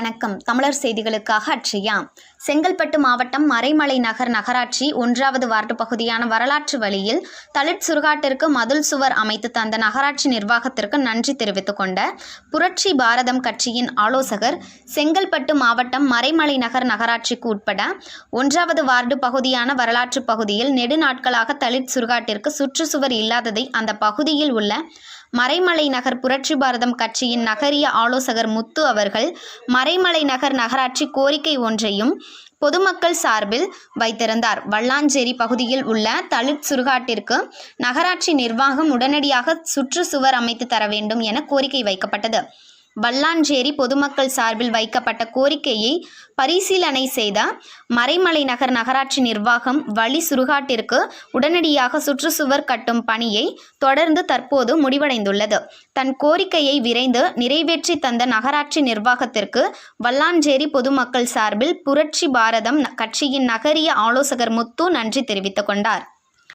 வணக்கம். தமிழர் செய்திகளுக்காக அட்சயா செங்கல்பட்டு மாவட்டம் மறைமலை நகர் நகராட்சி ஒன்றாவது வார்டு பகுதியான வரலாற்று வழியில் தலித் சுருகாட்டிற்கு மதுள் சுவர் அமைத்து தந்த நகராட்சி நிர்வாகத்திற்கு நன்றி தெரிவித்துக் கொண்ட புரட்சி பாரதம் கட்சியின் ஆலோசகர் செங்கல்பட்டு மாவட்டம் மறைமலை நகர் நகராட்சிக்கு உட்பட ஒன்றாவது வார்டு பகுதியான வரலாற்று பகுதியில் நெடுநாட்களாக தலித் சுருகாட்டிற்கு சுற்றுச்சுவர் இல்லாததை அந்த பகுதியில் உள்ள மறைமலை நகர் புரட்சி பாரதம் கட்சியின் நகரிய ஆலோசகர் முத்து அவர்கள் மறைமலை நகர் நகராட்சி கோரிக்கை ஒன்றையும் பொதுமக்கள் சார்பில் வைத்திருந்தார். வல்லாஞ்சேரி பகுதியில் உள்ள தலித் சுருகாட்டிற்கு நகராட்சி நிர்வாகம் உடனடியாக சுற்றுச்சுவர் அமைத்து தர வேண்டும் என கோரிக்கை வைக்கப்பட்டது. வல்லாஞ்சேரி பொதுமக்கள் சார்பில் வைக்கப்பட்ட கோரிக்கையை பரிசீலனை செய்த மறைமலை நகர் நகராட்சி நிர்வாகம் வழி சுருகாட்டிற்கு உடனடியாக சுற்றுச்சுவர் கட்டும் பணியை தொடர்ந்து தற்போது முடிவடைந்துள்ளது. தன் கோரிக்கையை விரைந்து நிறைவேற்றி தந்த நகராட்சி நிர்வாகத்திற்கு வல்லாஞ்சேரி பொதுமக்கள் சார்பில் புரட்சி பாரதம் கட்சியின் நகரிய ஆலோசகர் முத்து நன்றி தெரிவித்துக் கொண்டார்.